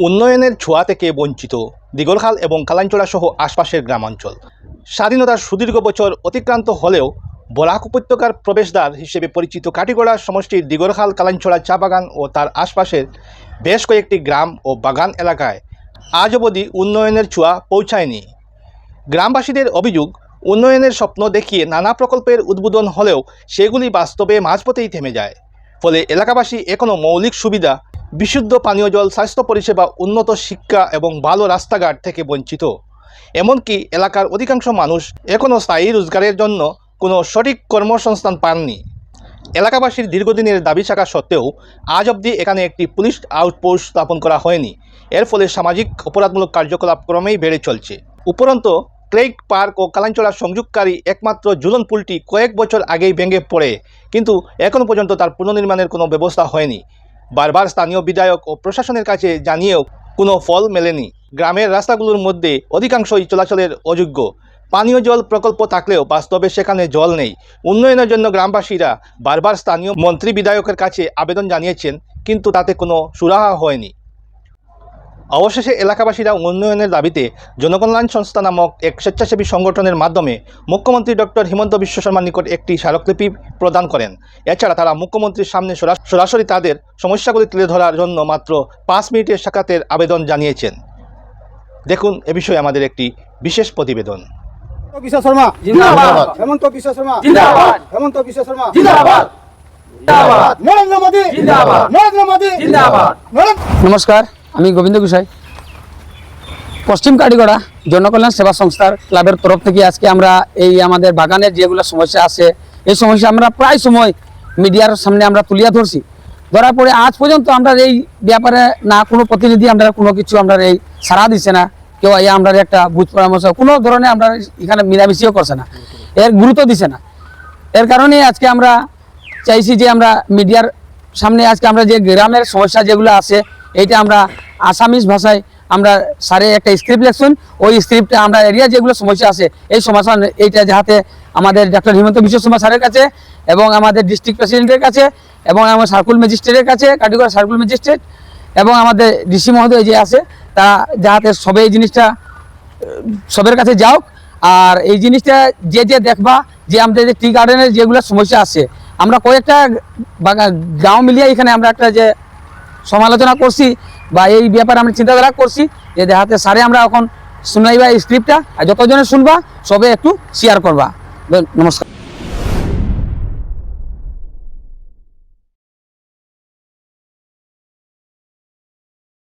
উন্নয়নের ছোঁয়া থেকে বঞ্চিত? দিগরখাল এবং কালাঞ্চড়া সহ আশপাশের গ্রামাঞ্চল। স্বাধীনতার সুদীর্ঘ বছর অতিক্রান্ত হলেও বরাক উপত্যকার প্রবেশদ্বার হিসেবে পরিচিত কাটিগড়া সমষ্টির দিগরখাল কালাঞ্চড়া চা বাগান ও তার আশপাশের বেশ কয়েকটি গ্রাম ও বাগান এলাকায় আজ অবধি উন্নয়নের ছোঁয়া পৌঁছায়নি। গ্রামবাসীদের অভিযোগ, উন্নয়নের স্বপ্ন দেখিয়ে নানা প্রকল্পের উদ্বোধন হলেও সেগুলি বাস্তবে মাঝপথেই থেমে যায়। ফলে এলাকাবাসী এখনও মৌলিক সুবিধা বিশুদ্ধ পানীয় জল স্বাস্থ্য পরিষেবা, উন্নত শিক্ষা এবং ভালো রাস্তাঘাট থেকে বঞ্চিত। এমনকি এলাকার অধিকাংশ মানুষ এখনও স্থায়ী রোজগারের জন্য কোনো সঠিক কর্মসংস্থান পাননি। এলাকাবাসীর দীর্ঘদিনের দাবি থাকা সত্ত্বেও আজ অবধি এখানে একটি পুলিশ আউটপোস্ট স্থাপন করা হয়নি। এর ফলে সামাজিক অপরাধমূলক কার্যকলাপ ক্রমেই বেড়ে চলছে। উপরন্ত ক্লেক পার্ক ও কালাঞ্চলা সংযোগকারী একমাত্র ঝুলন পুলটি কয়েক বছর আগেই ভেঙে পড়ে, কিন্তু এখনও পর্যন্ত তার পুনর্নির্মাণের কোনো ব্যবস্থা হয়নি। বারবার স্থানীয় বিধায়ক ও প্রশাসনের কাছে জানিয়েও কোনো ফল মেলেনি। গ্রামের রাস্তাগুলোর মধ্যে অধিকাংশই চলাচলের অযোগ্য। পানীয় জল প্রকল্প থাকলেও বাস্তবে সেখানে জল নেই। উন্নয়নের জন্য গ্রামবাসীরা বারবার স্থানীয় মন্ত্রী বিধায়কের কাছে আবেদন জানিয়েছেন, কিন্তু তাতে কোনো সুরাহা হয়নি। অবশেষে এলাকাবাসীরা উন্নয়নের দাবিতে জনকল্যাণ সংস্থা নামক এক স্বেচ্ছাসেবী সংগঠনের মাধ্যমে মুখ্যমন্ত্রী ডক্টর হিমন্ত বিশ্ব শর্মার নিকট একটি স্মারকলিপি প্রদান করেন। এছাড়া তারা মুখ্যমন্ত্রীর সামনে সরাসরি তাদের সমস্যাগুলি তুলে ধরার জন্য মাত্র পাঁচ মিনিটের সাক্ষাতের আবেদন জানিয়েছেন। দেখুন এ বিষয়ে আমাদের একটি বিশেষ প্রতিবেদন। বিশ্ব শর্মা জিন্দাবাদ। হেমন্ত বিশ্ব শর্মা জিন্দাবাদ। হেমন্ত বিশ্ব শর্মা। জিন্দাবাদ। জিন্দাবাদ। নরেন্দ্র মোদী জিন্দাবাদ। নরেন্দ্র মোদী। জিন্দাবাদ। নমস্কার। আমি গোবিন্দ গোসাই। পশ্চিম কাটিগড়া জনকল্যাণ সেবা সংস্থার ক্লাবের তরফ থেকে আজকে আমরা এই আমাদের বাগানের যেগুলো সমস্যা আছে, এই সমস্যা আমরা প্রায় সময় মিডিয়ার সামনে আমরা তুলিয়া ধরছি। ধরার পরে আজ পর্যন্ত আমরা এই ব্যাপারে না কোনো প্রতিনিধি আমরা কোনো কিছু আমরা এই সারা দিছে না, কেউ এই আমরা একটা বুঝ পরামর্শ, কোনো ধরনের আমরা এখানে মিলামিশিও করছে না, এর গুরুত্ব দিছে না। এর কারণে আজকে আমরা চাইছি যে আমরা মিডিয়ার সামনে আজকে আমরা যে গ্রামের সমস্যা যেগুলো আছে এইটা আমরা আসামিজ ভাষায় আমরা স্যারে একটা স্ক্রিপ্ট লেখছেন। ওই স্ক্রিপ্টে আমরা এরিয়া যেগুলো সমস্যা আছে, এই সমস্যা এইটা যাহাতে আমাদের ডক্টর হিমন্ত বিশ্ব শর্মা স্যারের কাছে এবং আমাদের ডিস্ট্রিক্ট প্রেসিডেন্টের কাছে এবং আমার সার্কুল ম্যাজিস্ট্রেটের কাছে, কাটিগড় সার্কুল ম্যাজিস্ট্রেট এবং আমাদের ডিসি মহোদয় যে আছে, তা যাহাতে সবে এই জিনিসটা, সবের কাছে যাও আর এই জিনিসটা যে যে দেখবা, যে আমাদের টি গার্ডেনের যেগুলো সমস্যা আছে, আমরা কয়েকটা গাঁও মিলিয়ে এখানে আমরা একটা যে সমালোচনা করছি বা এই ব্যাপারে আমরা চিন্তাধারা করছি যে দেখাতে সারে আমরা এখন শুনাইবা এই স্ক্রিপ্টটা আর যতজনে শুনবা, সবে একটু শেয়ার করবা। নমস্কার।